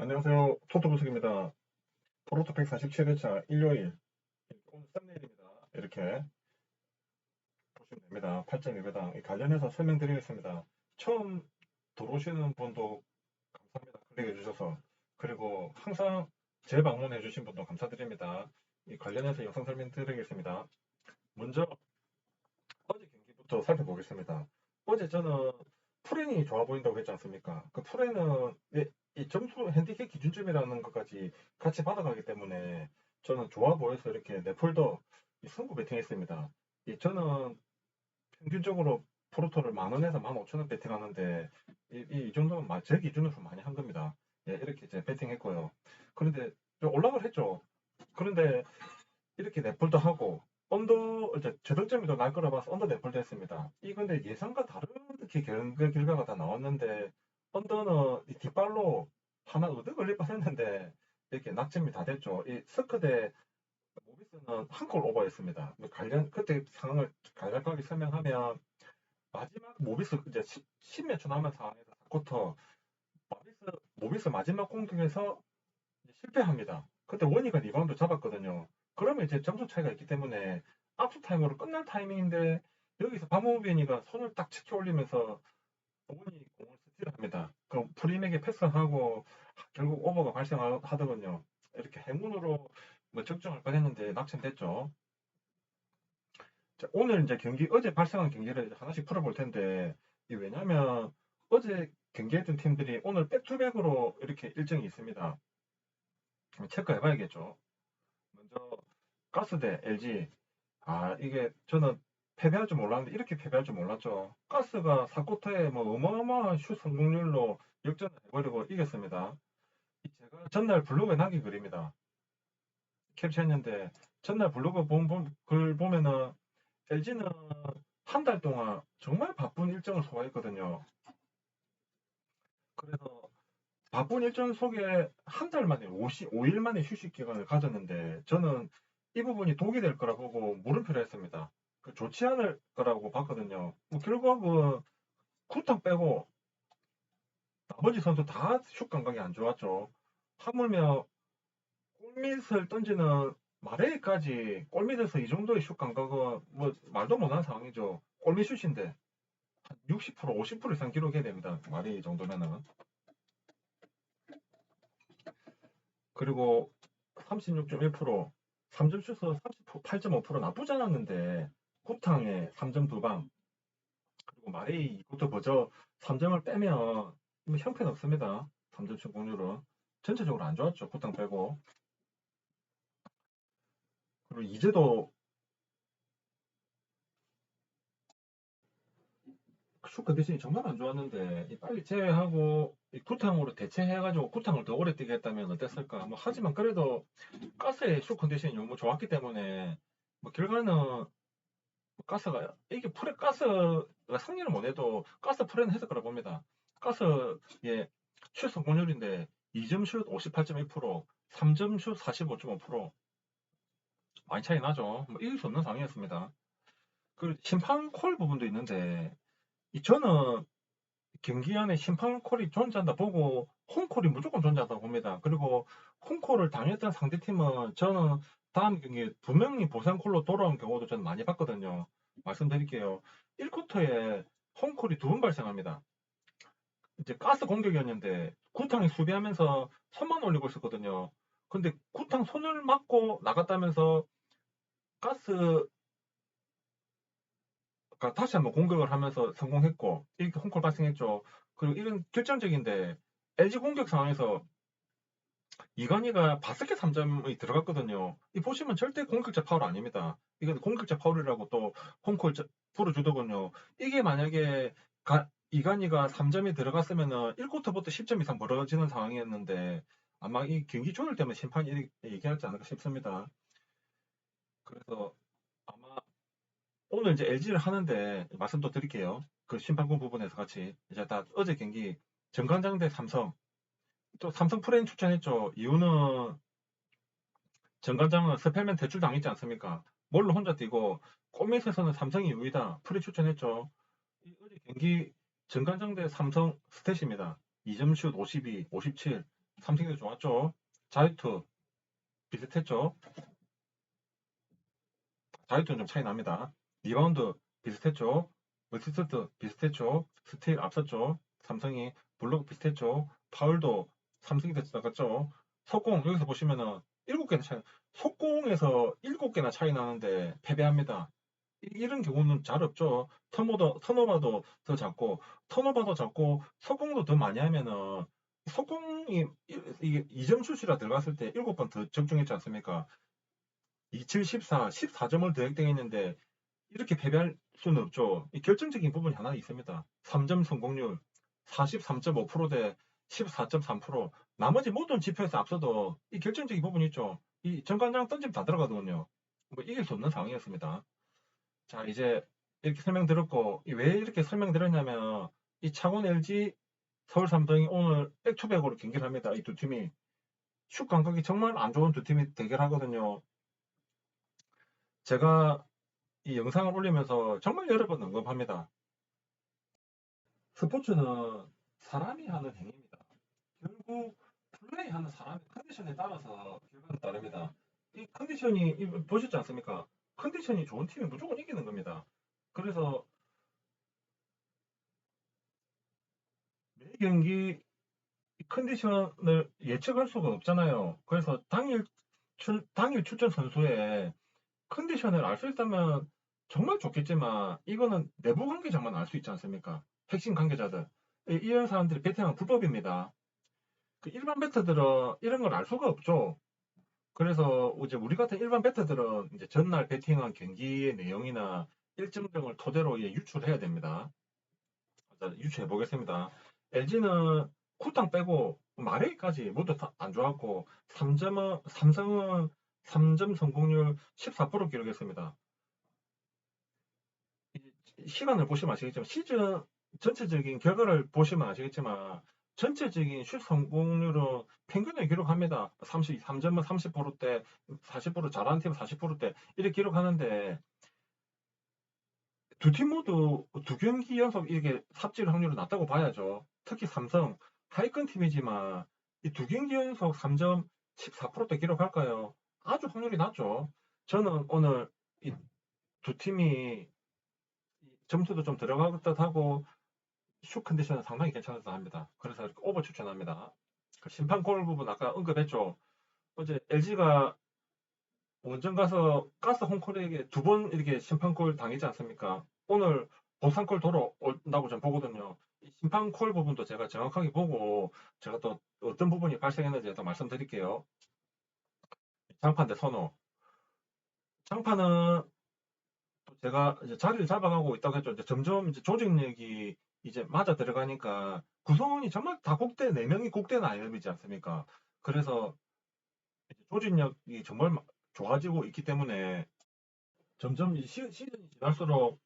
안녕하세요. 토토부석입니다. 프로토팩 47회차 일요일. 오늘 썸네일입니다. 이렇게 보시면 됩니다. 8.2배당. 관련해서 설명드리겠습니다. 처음 들어오시는 분도 감사합니다. 클릭해 주셔서. 그리고 항상 재방문해 주신 분도 감사드립니다. 이 관련해서 영상 설명드리겠습니다. 먼저 어제 경기부터 살펴보겠습니다. 어제 저는 프렌이 좋아 보인다고 했지 않습니까? 그 프렌은 예, 이 점수 핸디캡 기준점이라는 것까지 같이 받아가기 때문에 저는 좋아 보여서 이렇게 내 폴더 이 승부 베팅했습니다. 이 저는 평균적으로 프로토를 만 원에서 만 오천 원 베팅하는데 이, 이, 이 정도면 마- 제 기준으로 많이 한 겁니다. 예, 이렇게 이제 베팅했고요. 그런데 좀 올라가를 했죠. 그런데 이렇게 내 폴더 하고 언더 이제 저득점이 더 날 거라 봐서 언더 내 폴더 했습니다. 이 근데 예상과 다른 이렇게 결과가 다 나왔는데 뒷발로 하나 얻어 걸릴 뻔했는데 이렇게 낙점이 다 됐죠. 이 스커대 모비스는 한 골 오버했습니다. 뭐 관련 그때 상황을 간략하게 설명하면 마지막 모비스 이제 10, 몇 초 남은 상황에서 4쿼터 모비스, 모비스 마지막 공격에서 실패합니다. 그때 원희가 리바운드 잡았거든요. 그러면 이제 점수 차이가 있기 때문에 압수 타임으로 끝날 타이밍인데 여기서 바모비니가 손을 딱 치켜 올리면서 원이 공을 합니다. 그럼 프림에게 패스하고 결국 오버가 발생하더군요. 이렇게 행운으로 뭐 적중할 뻔했는데 낙점됐죠. 자, 오늘 이제 경기 어제 발생한 경기를 하나씩 풀어볼 텐데 이 왜냐면 어제 경기했던 팀들이 오늘 백투백으로 이렇게 일정이 있습니다. 체크해봐야겠죠. 먼저 가스 대 LG. 아 이게 저는 패배할 줄 몰랐는데 이렇게 패배할 줄 몰랐죠. 가스가 4쿼터에 뭐 어마어마한 슛 성공률로 역전을 해버리고 이겼습니다. 이 제가 전날 블로그에 남긴 글입니다. 캡처했는데 전날 블로그 본, 본- 글 보면은 LG는 한 달 동안 정말 바쁜 일정을 소화했거든요. 그래서 바쁜 일정 속에 한 달 만에 50, 5일 만에 휴식 기간을 가졌는데 저는 이 부분이 독이 될 거라 보고 물음표를 했습니다. 그 좋지 않을 거라고 봤거든요. 뭐 결국은 쿠탕 빼고 나머지 선수 다 슛 감각이 안 좋았죠. 하물며 골밑을 던지는 마레이까지 골밑에서 이 정도의 슛 감각은 뭐 말도 못하는 상황이죠. 골밑 슛인데 한 60% 50% 이상 기록해야 됩니다. 마레이 정도면은. 그리고 36.1% 3점 슛은 38.5% 나쁘지 않았는데 쿠탕에 3점 두방 그리고 마레이 이것도 먼저 3점을 빼면 뭐 형편없습니다. 3점 성공률은 전체적으로 안 좋았죠. 쿠탕 빼고 그리고 이제도 슛 컨디션이 정말 안 좋았는데 이 빨리 제외하고 이 쿠탕으로 대체해가지고 쿠탕을 더 오래 뛰게 했다면 어땠을까? 뭐 하지만 그래도 가스의 슛 컨디션이 너무 좋았기 때문에 뭐 결과는 뭐 가스가 이게 프레 가스가 승리를 못해도 가스 프레는 했을 거라 봅니다. 가스의 슛 성공률인데 2점 슛 58.1%, 3점 슛 45.5% 많이 차이 나죠. 뭐 이길 수 없는 상황이었습니다. 그 심판 콜 부분도 있는데 이 저는 경기 안에 심판 콜이 존재한다 보고 홈콜이 무조건 존재한다고 봅니다. 그리고 홈콜을 당했던 상대팀은 저는 다음 경기에 두 명이 보상 콜로 돌아온 경우도 저는 많이 봤거든요. 말씀드릴게요. 1쿼터에 홈콜이 두 번 발생합니다. 이제 가스 공격이었는데 구탕이 수비하면서 손만 올리고 있었거든요. 근데 구탕 손을 맞고 나갔다면서 가스 가 다시 한번 공격을 하면서 성공했고 이렇게 홈콜 발생했죠. 그리고 이런 결정적인데 LG 공격 상황에서 이관희가 바스켓 3점이 들어갔거든요. 이 보시면 절대 공격자 파울 아닙니다. 이건 공격자 파울이라고 또 홈콜 저- 풀어주더군요. 이게 만약에 가- 이관희가 3점이 들어갔으면은 1쿼터부터 10점 이상 벌어지는 상황이었는데 아마 이 경기 조율 때문에 심판이 얘기하지 않을까 싶습니다. 그래서 아마 오늘 이제 LG를 하는데 말씀도 드릴게요. 그 심판권 부분에서 같이 이제 다 어제 경기 정관장 대 삼성 또 삼성 프레임 추천했죠. 이유는 정관장은 스펠맨 대출 당했지 않습니까? 뭘로 혼자 뛰고 꼬밑에서는 삼성이 유리다. 프리 추천했죠. 이 어제 경기 정관장 대 삼성 스탯입니다. 2점 슛 52, 57, 삼성이 더 좋았죠. 자유투 비슷했죠. 자유투는 좀 차이 납니다. 리바운드 비슷했죠. 어시스트 비슷했죠. 스틸 앞섰죠. 삼성이 블록 비슷했죠. 파울도 삼성이 더 나갔죠. 속공 여기서 보시면은 7개나 차이 속공에서 7개나 차이 나는데 패배합니다. 이- 이런 경우는 잘 없죠. 턴오버, 턴오버도 더 작고 턴오버도 작고 속공도 더 많이 하면은 속공이 일- 이게 2점 슛이라 들어갔을 때 7번 더 적중했지 않습니까? 27, 14, 14점을 득점했는데 이렇게 패배할 수는 없죠. 이 결정적인 부분이 하나 있습니다. 3점 성공률 43.5%대 14.3%. 나머지 모든 지표에서 앞서도 이 결정적인 부분이 있죠. 이 정관장 던지면 다 들어가거든요. 뭐 이길 수 없는 상황이었습니다. 자, 이제 이렇게 설명드렸고, 이왜 이렇게 설명드렸냐면, 이 창원 LG, 서울 삼성이 오늘 백투백으로 경기를 합니다. 이 두 팀이. 슛 감각이 정말 안 좋은 두 팀이 대결하거든요. 제가 이 영상을 올리면서 정말 여러 번 언급합니다. 스포츠는 사람이 하는 행위입니다. 플레이하는 사람의 컨디션에 따라서 결과는 다릅니다. 이 컨디션이 이 보셨지 않습니까? 컨디션이 좋은 팀이 무조건 이기는 겁니다. 그래서 매 경기 이 컨디션을 예측할 수가 없잖아요. 그래서 당일 출, 당일 출전 선수의 컨디션을 알 수 있다면 정말 좋겠지만 이거는 내부 관계자만 알 수 있지 않습니까? 핵심 관계자들. 이- 이런 사람들이 베팅은 불법입니다. 그 일반 베터들은 이런 걸 알 수가 없죠. 그래서 이제 우리 같은 일반 베터들은 이제 전날 베팅한 경기의 내용이나 일정 등을 토대로 유출해야 됩니다. 자, 유추해 보겠습니다. LG는 쿠탕 빼고 마레이까지 모두 다 안 좋았고 3점은 삼성은 3점 성공률 14% 기록했습니다. 이 시간을 보시면 아시겠지만 시즌 전체적인 결과를 보시면 아시겠지만 전체적인 슛 성공률은 평균을 기록합니다. 30, 3점은 30%대, 40% 잘하는 팀은 40%대 이렇게 기록하는데 두 팀 모두 두 경기 연속 이렇게 삽질 확률이 낮다고 봐야죠. 특히 삼성 하위권 팀이지만 이 두 경기 연속 3점 14%대 기록할까요? 아주 확률이 낮죠. 저는 오늘 이 두 팀이 점수도 좀 들어갈 듯 하고 슛 컨디션은 상당히 괜찮아서 합니다. 그래서 이렇게 오버 추천합니다. 그 심판 골 부분 아까 언급했죠. 어제 LG가 원정 가서 가스 홈콜에게 두 번 이렇게 심판골 당했지 않습니까? 오늘 보상골 돌아온다고 전 보거든요. 이 심판골 부분도 제가 정확하게 보고 제가 또 어떤 부분이 발생했는지 또 말씀드릴게요. 장판 대 선호. 장판은 또 제가 이제 자리를 잡아가고 있다고 했죠. 이제 점점 이제 조직력이 이제 맞아 들어가니까 구성원이 정말 다 국대, 네 명이 국대 나이업이지 않습니까? 그래서 조직력이 정말 마- 좋아지고 있기 때문에 점점 이 시, 시즌이 지날수록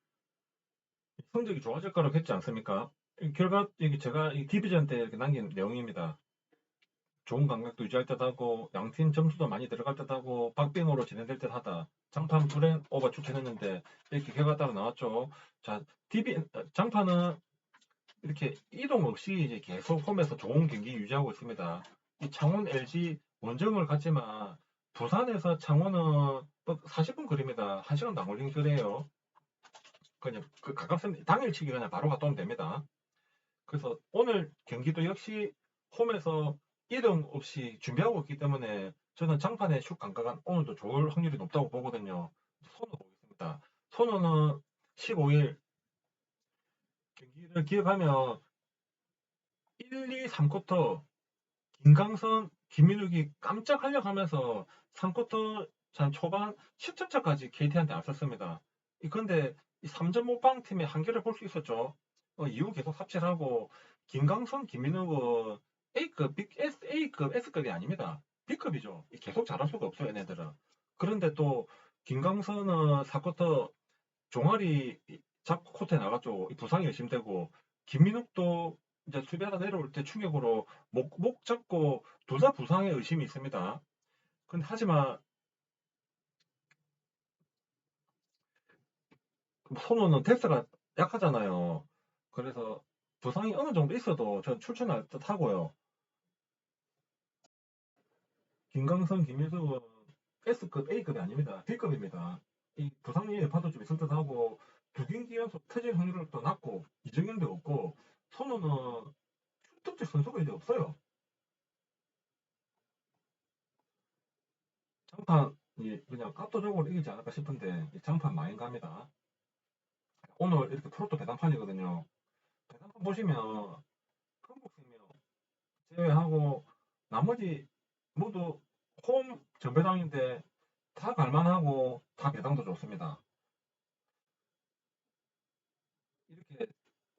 성적이 좋아질 거라고 했지 않습니까? 이 결과, 이게 제가 이 디비전 때 이렇게 남긴 내용입니다. 좋은 감각도 유지할 듯 하고, 양팀 점수도 많이 들어갈 듯 하고, 박빙으로 진행될 듯 하다. 장판 불행 오버 추천했는데, 이렇게 결과 따라 나왔죠. 자, 디비, 어, 장판은 이렇게 이동 없이 이제 계속 홈에서 좋은 경기 유지하고 있습니다. 이 창원 LG 원정을 갔지만, 부산에서 창원은 40분 거리입니다. 1시간도 안 걸리는 거리예요. 그냥 그 가깝습니다. 당일치기 그냥 바로 갔다 오면 됩니다. 그래서 오늘 경기도 역시 홈에서 이동 없이 준비하고 있기 때문에 저는 장판의 슛 감각은 오늘도 좋을 확률이 높다고 보거든요. 손호 보겠습니다. 손호는 15일 경기를 기억하면 1, 2, 3쿼터 김강선, 김민욱이 깜짝 활약하면서 3쿼터 전 초반 10점 차까지 KT한테 근데 이 3점 못방 팀의 한계를 볼 수 있었죠. 어, 이후 계속 삽질하고 김강선, 김민욱은 A급, B, S, A급, S급이 아닙니다. B급이죠. 이 계속 잘할 수가 없어요, 얘네들은. 그런데 또 김강선은 4쿼터 종아리 잡고 코트에 나갔죠. 이 부상이 의심되고 김민욱도 이제 수비하다 내려올 때 충격으로 목, 목 잡고 둘 다 부상의 의심이 있습니다. 근데 하지만 손호는 덱스가 약하잖아요. 그래서 부상이 어느 정도 있어도 전 출전할 듯 하고요. 김강선, 김일성은 S급, A급이 아닙니다. B급입니다. 이 부상리에 파도 좀 있을 듯 하고 터질 확률은 또 낮고 이정현도 없고 선호는 특적 선수가 이제 없어요. 장판 이 그냥 압도적으로 이기지 않을까 싶은데 이 장판 많이 갑니다. 오늘 이렇게 프로토 배당판이거든요. 배당판 보시면 한국생명 제외하고 나머지 모두 홈 전배당인데 다 갈만하고 다 배당도 좋습니다. 이렇게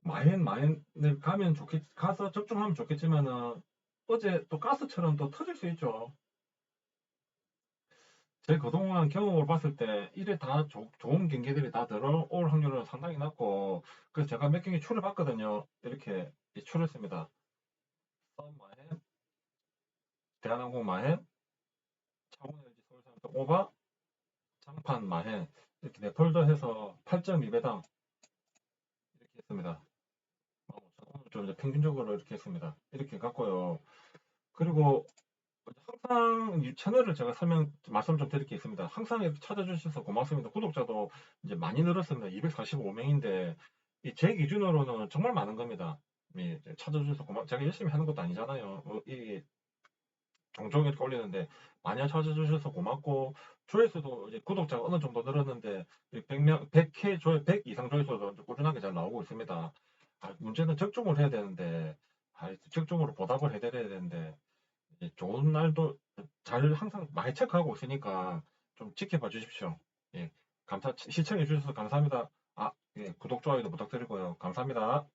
마엔 마엔을 가면 좋겠 가서 접종하면 좋겠지만은 어제 또 가스처럼 또 터질 수 있죠. 제 그동안 경험을 봤을 때 이래 다 조- 좋은 경기들이 다 들어올 확률은 상당히 낮고 그래서 제가 몇 경기 추를 봤거든요. 이렇게 추렸습니다. 썸 마엔, 대한항공 마엔, 차고LG 서울삼성 오바, 장판 마엔 이렇게 네 폴더 해서 8.2배당 이렇게 했습니다. 15,000. 오늘 좀 이제 평균적으로 이렇게 했습니다. 이렇게 갔고요. 그리고 항상 이 채널을 제가 설명 말씀 좀 드릴 게 있습니다. 항상 이렇게 찾아주셔서 고맙습니다. 구독자도 이제 많이 늘었습니다. 245명인데 제 기준으로는 정말 많은 겁니다. 이 이제 찾아주셔서 고맙. 제가 열심히 하는 것도 아니잖아요. 뭐이 종종 이렇게 올리는데 많이 찾아주셔서 고맙고 조회수도 이제 구독자가 어느 정도 늘었는데 100명, 100회 조회, 100 이상 조회수도 꾸준하게 잘 나오고 있습니다. 아, 문제는 적중을 해야 되는데 아, 적중으로 보답을 해드려야 되는데 이제 좋은 날도 잘 항상 많이 체크하고 있으니까 좀 지켜봐 주십시오. 예, 감사 시청해 주셔서 감사합니다. 아, 예, 구독 좋아요도 부탁드리고요. 감사합니다.